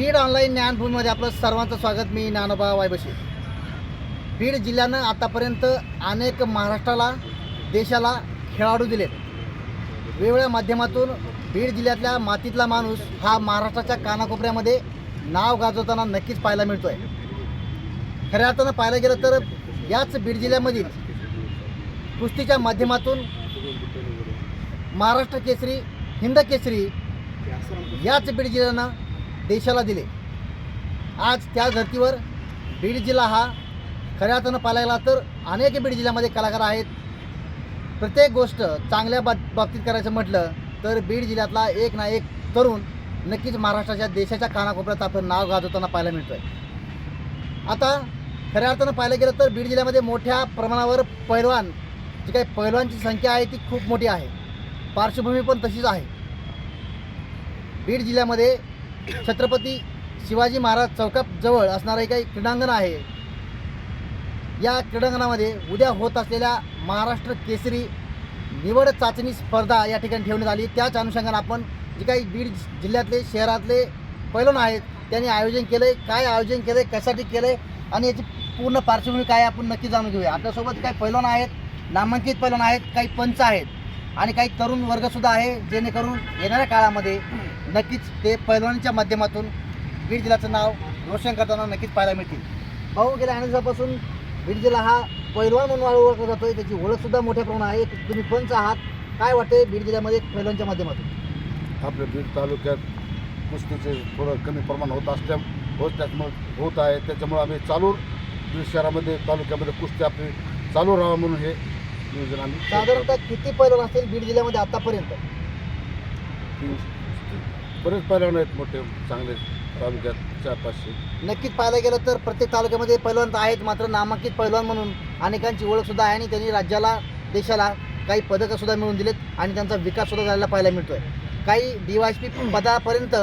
Beed online ज्ञानभूमीमध्ये आपलं सर्वांचं स्वागत. मी ज्ञानोबा वायबशी. बीड जिल्ह्यानं आतापर्यंत अनेक महाराष्ट्राला देशाला खेळाडू दिलेत. वेगवेगळ्या माध्यमातून बीड जिल्ह्यातल्या मातीतला माणूस हा महाराष्ट्राच्या कानाकोपऱ्यामध्ये नाव गाजवताना नक्कीच पाहायला मिळतो आहे खऱ्या अर्थानं पाहायला गेलं तर याच बीड जिल्ह्यामधील कुस्तीच्या माध्यमातून महाराष्ट्र केसरी हिंद केसरी याच बीड जिल्ह्यानं देशाला दिले. आज त्या धर्तीवर बीड जिल्हा हा खऱ्या अर्थानं पाहायला गेला तर अनेक बीड जिल्ह्यामध्ये कलाकार आहेत. प्रत्येक गोष्ट चांगल्या बाब बाबतीत करायचं म्हटलं तर बीड जिल्ह्यातला एक ना एक तरुण नक्कीच महाराष्ट्राच्या देशाच्या कानाकोपऱ्यात आपलं नाव गाजवताना पाहायला मिळतं आहे आता खऱ्या अर्थानं पाहायला गेलं तर बीड जिल्ह्यामध्ये मोठ्या प्रमाणावर पैलवान जी काही पैलवानची संख्या आहे ती खूप मोठी आहे. पार्श्वभूमी पण तशीच आहे. बीड जिल्ह्यामध्ये छत्रपती शिवाजी महाराज चौकाजवळ असणारं काही क्रीडांगण आहे. या क्रीडांगणामध्ये उद्या होत असलेल्या महाराष्ट्र केसरी निवड चाचणी स्पर्धा या ठिकाणी ठेवण्यात आली. त्याच अनुषंगाने आपण जे काही बीड जिल्ह्यातले शहरातले पैलवान आहेत त्यांनी आयोजन केलं आहे काय आयोजन केलं आहे कशासाठी केलं आहे आणि याची पूर्ण पार्श्वभूमी काय आपण नक्की जाणून घेऊया. आपल्यासोबत काही पैलवान आहेत नामांकित पैलवान आहेत काही पंच आहेत आणि काही तरुण वर्गसुद्धा आहे जेणेकरून येणाऱ्या काळामध्ये नक्कीच ते पैलवानीच्या माध्यमातून बीड जिल्ह्याचं नाव रोशन करताना नक्कीच पाहायला मिळतील. भाऊ गेल्या अनेक दिवसापासून बीड जिल्हा हा पैलवान म्हणून ओळखला जातोय. त्याची ओळखसुद्धा मोठ्या प्रमाणात आहे. तुम्ही पंच आहात? काय वाटते बीड जिल्ह्यामध्ये पैलवानच्या माध्यमातून? आपल्या बीड तालुक्यात कुस्तीचे थोडं कमी प्रमाण होत असल्या होत त्याच्यामुळे होत आहे. त्याच्यामुळे आम्ही चालू बीड शहरामध्ये तालुक्यामध्ये कुस्ती आपली चालू राहावं म्हणून हे नियोजन आम्ही साधारणतः किती पैलवान असतील बीड जिल्ह्यामध्ये आतापर्यंत? बरेच पैलवान आहेत मोठे चांगले तालुक्यात चार पाचशे. नक्कीच पाहायला गेलं तर प्रत्येक तालुक्यामध्ये पैलवान तर आहेत मात्र नामांकित पैलवान म्हणून अनेकांची ओळख सुद्धा आहे आणि त्यांनी राज्याला देशाला काही पदकं सुद्धा मिळवून दिलेत आणि त्यांचा विकास सुद्धा झालेला पाहायला मिळतोय. काही डी वाय पी पदापर्यंत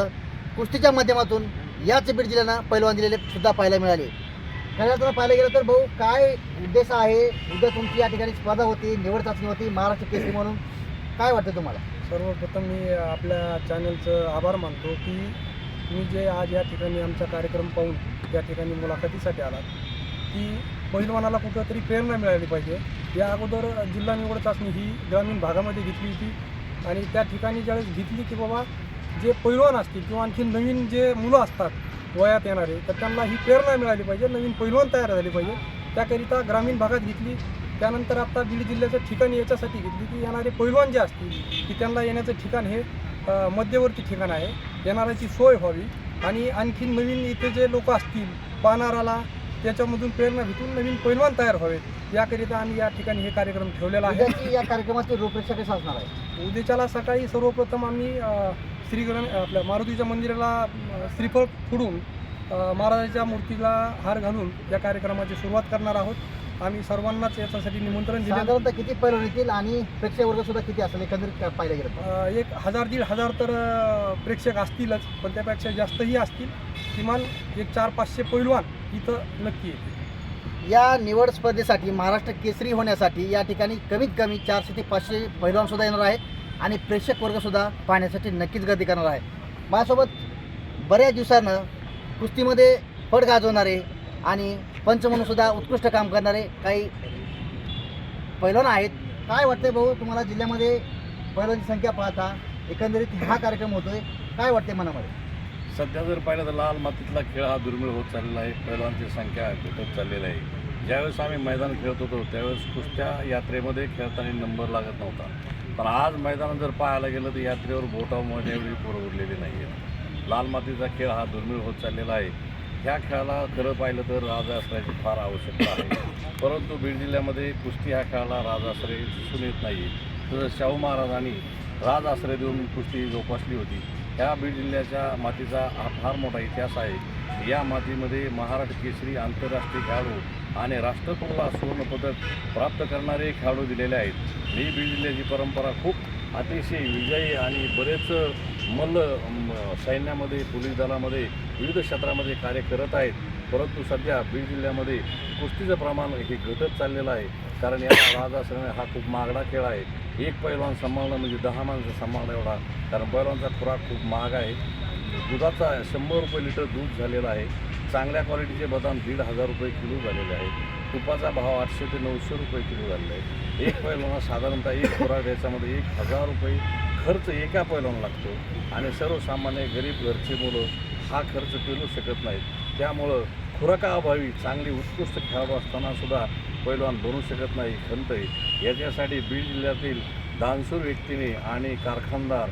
कुस्तीच्या माध्यमातून याच बीड जिल्ह्यानं पैलवान दिलेले सुद्धा पाहायला मिळाले. खऱ्या अर्थानं पाहायला गेलं तर भाऊ काय उद्देश आहे? उद्या तुमची या ठिकाणी स्पर्धा होती निवड चाचणी होती महाराष्ट्र केसरी म्हणून. काय वाटतं तुम्हाला? सर्वप्रथम मी आपल्या चॅनलचं आभार मानतो की मी जे आज या ठिकाणी आमचा कार्यक्रम पाहून या ठिकाणी मुलाखतीसाठी आलात की पहिलवानाला कुठंतरी प्रेरणा मिळाली पाहिजे. या अगोदर जिल्हा निवड चाचणी ही ग्रामीण भागामध्ये घेतली होती आणि त्या ठिकाणी ज्यावेळेस घेतली की बाबा जे पैलवान असतील किंवा आणखी नवीन जे मुलं असतात वयात येणारे तर त्यांना ही प्रेरणा मिळाली पाहिजे नवीन पैलवान तयार झाले पाहिजे. त्याकरिता ग्रामीण भागात घेतली त्यानंतर आता बीड जिल्ह्याचं ठिकाण याच्यासाठी घेतली की येणारे पैलवान जे असतील की त्यांना येण्याचं ठिकाण हे मध्यवर्ती ठिकाण आहे. येणाऱ्याची सोय व्हावी. आणि आणखी नवीन इथे जे लोक असतील पाहणाराला त्याच्यामधून प्रेरणा भेटून नवीन पैलवान तयार व्हावेत. याकरिता आम्ही या ठिकाणी हे कार्यक्रम ठेवलेला आहे. या कार्यक्रमाची रूपरेषा कशी असणार आहे? उद्याच्याला सकाळी सर्वप्रथम आम्ही अ, श्री गण आपल्या मारुतीच्या मंदिराला श्रीफळ फोडून महाराजाच्या मूर्तीला हार घालून या कार्यक्रमाची सुरुवात करणार आहोत. आम्ही सर्वांनाच याच्यासाठी निमंत्रण दिले साधारणतः किती पैलवान येतील आणि प्रेक्षक वर्ग सुद्धा किती असेल एकंदरीत काय पाहायला गेलं तर? एक हजार दीड हजार तर अ, प्रेक्षक असतीलच पण त्यापेक्षा जास्तही असतील. किमान एक चार पाचशे पैलवान इथं नक्की येतील. या निवड स्पर्धेसाठी महाराष्ट्र केसरी होण्यासाठी या ठिकाणी कमीत कमी चारशे ते पाचशे पैलवान सुद्धा येणार आहेत आणि प्रेक्षक वर्ग सुद्धा पाहण्यासाठी नक्कीच गर्दी करणार आहे. माझ्यासोबत बऱ्याच दिवसानं कुस्तीमध्ये फड गाजवणारे आणि पंच म्हणून सुद्धा उत्कृष्ट काम करणारे काही पैलवान आहेत. काय वाटतंय भाऊ तुम्हाला जिल्ह्यामध्ये पैलवानची संख्या पाहता एकंदरीत हा कार्यक्रम होतोय काय वाटते मनामध्ये? सध्या जर पाहिलं तर लाल मातीतला खेळ हा दुर्मिळ होत चाललेला आहे पैलवानची संख्या घटत चाललेली आहे. ज्यावेळेस आम्ही मैदान खेळत होतो त्यावेळेस कुस्त्या यात्रेमध्ये खेळताना नंबर लागत नव्हता. पण आज मैदानात जर पाहायला गेलं तर यात्रेवर बोटामध्ये एवढी पोरं उरलेली नाही आहे लाल मातीचा खेळ हा दुर्मिळ होत चाललेला आहे. ह्या खेळाला खरं पाहिलं तर राजाश्रयाची फार आवश्यकता आहे. परंतु बीड जिल्ह्यामध्ये कुस्ती ह्या खेळाला राजाश्रय दिसून येत नाही. तर शाहू महाराजांनी राजाश्रय देऊन कुस्ती जोपासली होती. ह्या बीड जिल्ह्याच्या मातीचा हा फार मोठा इतिहास आहे. या मातीमध्ये महाराष्ट्र केसरी आंतरराष्ट्रीय खेळाडू आणि राष्ट्रकुला सुवर्णपदक प्राप्त करणारे खेळाडू दिलेले आहेत. ही बीड जिल्ह्याची परंपरा खूप अतिशय विजयी आणि बरेच मल्ल म, सैन्यामध्ये पोलीस दलामध्ये विविध क्षेत्रामध्ये कार्य करत आहेत. परंतु सध्या बीड जिल्ह्यामध्ये कुस्तीचं प्रमाण हे घटत चाललेलं आहे. कारण या राजा राजाश्रय हा खूप महागडा खेळ आहे. एक पैलवान सांभाळणं म्हणजे दहा माणसं सांभाळणं एवढा. कारण पैलवानचा खुराक खूप महाग आहे. दुधाचा शंभर रुपये लिटर दूध झालेलं आहे. चांगल्या क्वालिटीचे बदाम दीड हजार रुपये किलो झालेले आहेत तुपाचा भाव आठशे ते नऊशे रुपये किलो झालेला आहे. एक पैलवाना साधारणतः एक खुराक याच्यामध्ये एक हजार रुपये खर्च एका पैलून लागतो आणि सर्वसामान्य गरीब घरची मुलं हा खर्च पेलू शकत नाहीत. त्यामुळं खुराकाअभावी चांगली उत्कृष्ट खेळाडू असतानासुद्धा पैलवान बनू शकत नाही खंत आहे. याच्यासाठी बीड जिल्ह्यातील दानशूर व्यक्तीने आणि कारखानदार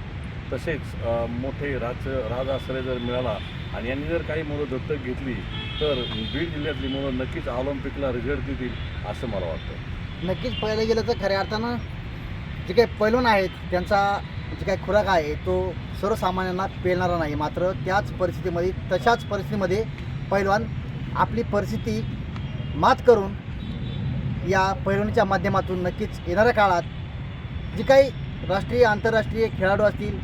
तसेच मोठे राज राजाश्रय जर मिळाला आणि यांनी जर काही मुलं दत्तक घेतली तर बीड जिल्ह्यातली मुलं नक्कीच ऑलिम्पिकला रिझल्ट देतील असं मला वाटतं. नक्कीच पाहायला गेलं तर खऱ्या अर्थानं जे काही पैलवान आहेत त्यांचा म्हणजे जे काही खुराक आहे तो सर्वसामान्यांना पेलणारा नाही. मात्र त्याच परिस्थितीमध्ये तशाच परिस्थितीमध्ये पैलवान आपली परिस्थिती मात करून या पैलवानीच्या माध्यमातून नक्कीच येणाऱ्या काळात जी काही राष्ट्रीय आंतरराष्ट्रीय खेळाडू असतील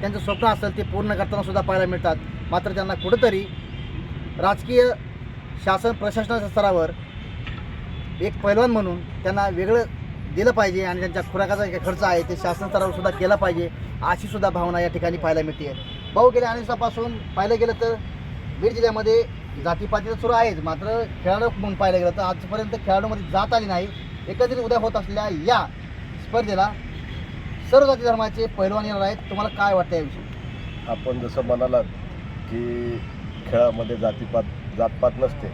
त्यांचं स्वप्न असेल ते पूर्ण करताना सुद्धा पाहायला मिळतात. मात्र त्यांना कुठंतरी राजकीय शासन प्रशासनाच्या स्तरावर एक पैलवान म्हणून त्यांना वेगळं दिलं पाहिजे आणि त्यांच्या खुराकाचा जे खर्च आहे ते शासन स्तरावर सुद्धा केला पाहिजे अशी सुद्धा भावना या ठिकाणी पाहायला मिळते भाऊ गेल्या अनेक दिवसापासून पाहिलं गेलं तर बीड जिल्ह्यामध्ये जातीपातीचं सुरू आहेच. मात्र खेळाडू म्हणून पाहिलं गेलं तर आजपर्यंत खेळाडूमध्ये जात आली नाही. एकत्रित उद्या होत असलेल्या या स्पर्धेला सर्व जाती धर्माचे पैलवान येणार आहेत. तुम्हाला काय वाटतं याविषयी? आपण जसं म्हणालात की खेळामध्ये जातीपात जातपात नसते.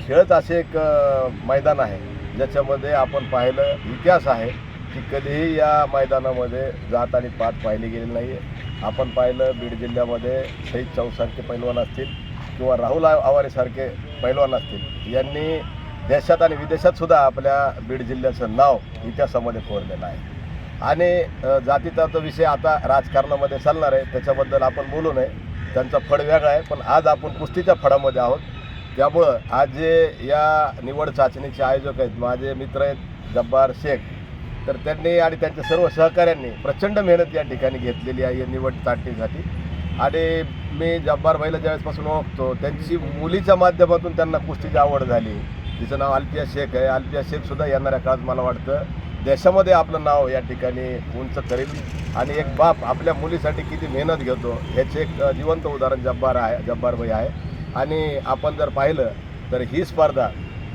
खेळच असे एक मैदान आहे. ज्याच्यामध्ये आपण पाहिलं इतिहास आहे की कधीही या मैदानामध्ये जात आणि पात पाहिली गेली नाही आहे आपण पाहिलं बीड जिल्ह्यामध्ये शहीद चौसारखे पैलवान असतील किंवा राहुल आवारेसारखे पैलवान असतील. यांनी देशात आणि विदेशात सुद्धा आपल्या बीड जिल्ह्याचं नाव इतिहासामध्ये कोरलेलं आहे. आणि जातीचा तो विषय आता राजकारणामध्ये चालणार आहे. त्याच्याबद्दल आपण बोलू नये. त्यांचा फड वेगळा आहे पण आज आपण कुस्तीच्या फडामध्ये आहोत. त्यामुळं आज जे या निवड चाचणीचे आयोजक आहेत माझे मित्र आहेत जब्बार शेख तर त्यांनी आणि त्यांच्या सर्व सहकाऱ्यांनी प्रचंड मेहनत या ठिकाणी घेतलेली आहे या निवड चाचणीसाठी. आणि मी जब्बार भाईला ज्यावेळेसपासून ओळखतो त्यांची मुलीच्या माध्यमातून त्यांना कुस्तीची आवड झाली. तिचं नाव अल्पिया शेख आहे. अल्पिया शेखसुद्धा येणाऱ्या काळात मला वाटतं देशामध्ये आपलं नाव या ठिकाणी उंच करेल. आणि एक बाप आपल्या मुलीसाठी किती मेहनत घेतो ह्याचे एक जिवंत उदाहरण जब्बार आहे जब्बार भाई आहे. आणि आपण जर पाहिलं तर ही स्पर्धा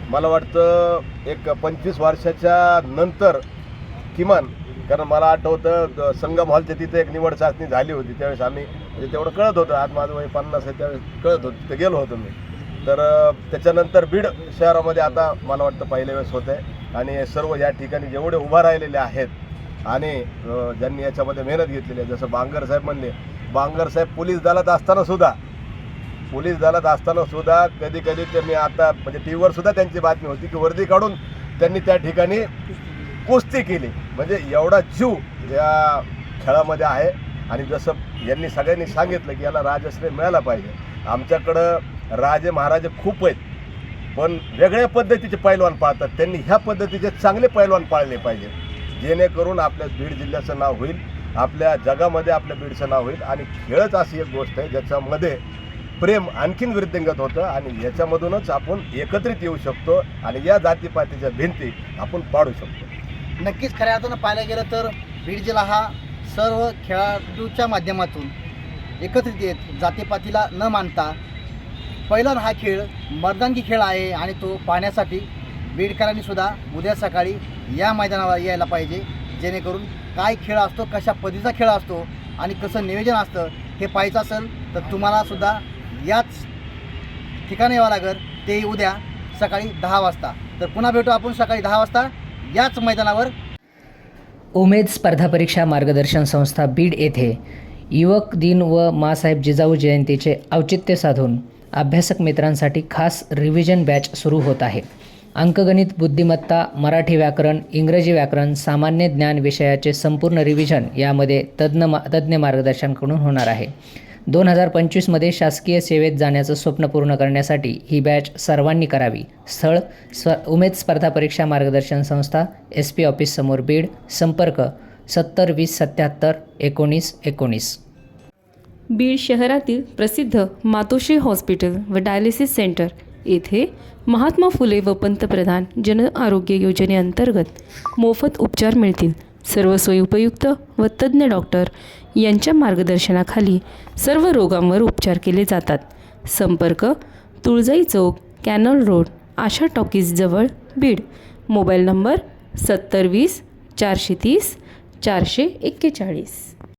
मला वाटतं एक पंचवीस वर्षाच्या नंतर किमान कारण मला आठवतं संगम हॉलच्या तिथे एक निवड चाचणी झाली होती. त्यावेळेस आम्ही म्हणजे तेवढं कळत होतं. आज माझं वय पन्नास आहे त्यावेळेस कळत होतं तिथे गेलो होतो मी. तर त्याच्यानंतर बीड शहरामध्ये आता मला वाटतं पहिल्या वेळेस होतं आहे आणि सर्व या ठिकाणी जेवढे उभा राहिलेले आहेत आणि ज्यांनी याच्यामध्ये मेहनत घेतलेली आहे जसं बांगर साहेब म्हणले. बांगर साहेब पोलीस दलात असताना सुद्धा पोलीस दलात असताना सुद्धा कधी कधी त्यांनी आता म्हणजे टी व्हीवर सुद्धा त्यांची बातमी होती की वर्दी काढून त्यांनी त्या ठिकाणी कुस्ती केली. म्हणजे एवढा जीव या खेळामध्ये आहे. आणि जसं यांनी सगळ्यांनी सांगितलं की याला राजश्रय मिळाला पाहिजे. आमच्याकडं राजे महाराजे खूप आहेत. पण वेगळ्या पद्धतीचे पैलवान पाळतात. त्यांनी ह्या पद्धतीचे चांगले पैलवान पाळले पाहिजे. जेणेकरून आपल्या बीड जिल्ह्याचं नाव होईल. आपल्या जगामध्ये आपल्या बीडचं नाव होईल. आणि खेळच अशी एक गोष्ट आहे ज्याच्यामध्ये प्रेम आणखीन वृद्धिंगत होतं आणि याच्यामधूनच आपण एकत्रित येऊ शकतो आणि या जातीपातीच्या भिंती आपण पाडू शकतो. नक्कीच खऱ्या अर्थानं पाहायला गेलं तर बीड जिल्हा हा सर्व खेळाडूच्या माध्यमातून एकत्रित येत जातीपातीला न मानता. पहिला हा खेळ मर्दांगी खेळ आहे आणि तो पाहण्यासाठी बीडकरांनी सुद्धा उद्या सकाळी या मैदानावर यायला पाहिजे जेणेकरून काय खेळ असतो कशा पद्धतीचा खेळ असतो आणि कसं नियोजन असतं हे पाहायचं असेल तर तुम्हाला सुद्धा याच ठिकाणी यावं लागेल. तेही उद्या सकाळी दहा वाजता. तर पुन्हा भेटू आपण सकाळी दहा वाजता याच मैदानावर. उमेद स्पर्धा परीक्षा मार्गदर्शन संस्था बीड येथे युवक दिन व मासाहेब जिजाऊ जयंतीचे औचित्य साधून अभ्यासक मित्रांसाठी खास रिव्हिजन बॅच सुरू होत आहे. अंकगणित बुद्धिमत्ता मराठी व्याकरण इंग्रजी व्याकरण सामान्य ज्ञान विषयाचे संपूर्ण रिव्हिजन यामध्ये तज्ज्ञ मा तज्ज्ञ मार्गदर्शनकडून होणार आहे. दोन हजार पंचवीसमध्ये शासकीय सेवेत जाण्याचं स्वप्न पूर्ण करण्यासाठी ही बॅच सर्वांनी करावी. स्थळ स्व उमेद स्पर्धा परीक्षा मार्गदर्शन संस्था एस पी ऑफिससमोर बीड संपर्क सत्तर वीस सत्याहत्तर एकोणीस एकोणीस. बीड शहरातील प्रसिद्ध मातोश्री हॉस्पिटल व डायलिसिस सेंटर येथे महात्मा फुले व पंतप्रधान जन आरोग्य योजनेअंतर्गत मोफत उपचार मिळतील. सर्व सोयी उपयुक्त व तज्ज्ञ डॉक्टर यांच्या मार्गदर्शनाखाली सर्व रोगांवर उपचार केले जातात. संपर्क तुळजाई चौक कॅनल रोड आशा टॉकीजजवळ बीड. मोबाईल नंबर सत्तर वीस चारशे तीस चारशे एक्केचाळीस.